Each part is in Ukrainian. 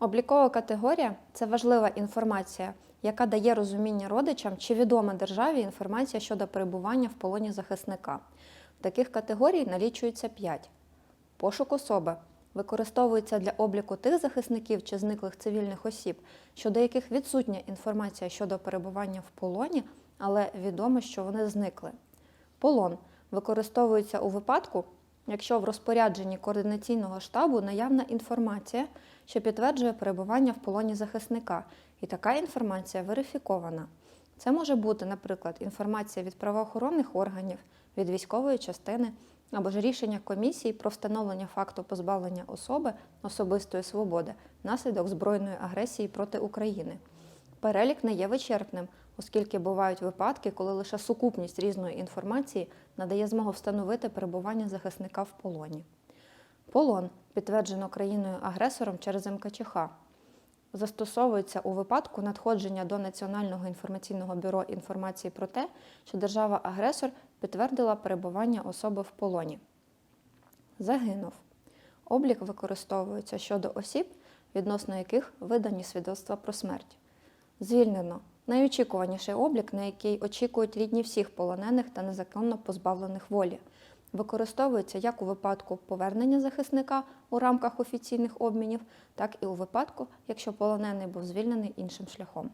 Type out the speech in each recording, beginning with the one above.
Облікова категорія це важлива інформація, яка дає розуміння родичам, чи відома державі інформація щодо перебування в полоні захисника. Таких категорій налічується 5. Пошук особи використовується для обліку тих захисників чи зниклих цивільних осіб, щодо яких відсутня інформація щодо перебування в полоні, але відомо, що вони зникли. Полон використовується у випадку, якщо в розпорядженні координаційного штабу наявна інформація, що підтверджує перебування в полоні захисника, і така інформація верифікована. Це може бути, наприклад, інформація від правоохоронних органів, від військової частини або ж рішення комісії про встановлення факту позбавлення особи особистої свободи внаслідок збройної агресії проти України. Перелік не є вичерпним, оскільки бувають випадки, коли лише сукупність різної інформації надає змогу встановити перебування захисника в полоні. Полон підтверджено країною-агресором через МКЧХ. Застосовується у випадку надходження до Національного інформаційного бюро інформації про те, що держава-агресор підтвердила перебування особи в полоні. Загинув. Облік використовується щодо осіб, відносно яких видані свідоцтва про смерть. Звільнено найочікуваніший облік, на який очікують рідні всіх полонених та незаконно позбавлених волі. Використовується як у випадку повернення захисника у рамках офіційних обмінів, так і у випадку, якщо полонений був звільнений іншим шляхом.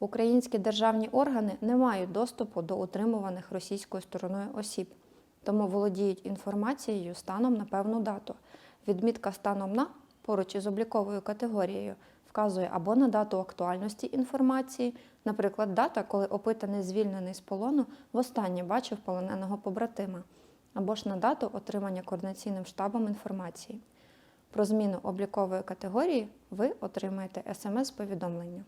Українські державні органи не мають доступу до утримуваних російською стороною осіб, тому володіють інформацією станом на певну дату. Відмітка станом на поруч із обліковою категорією вказує або на дату актуальності інформації, наприклад, дата, коли опитаний звільнений з полону востаннє бачив полоненого побратима, або ж на дату отримання координаційним штабом інформації. Про зміну облікової категорії ви отримаєте смс-повідомлення.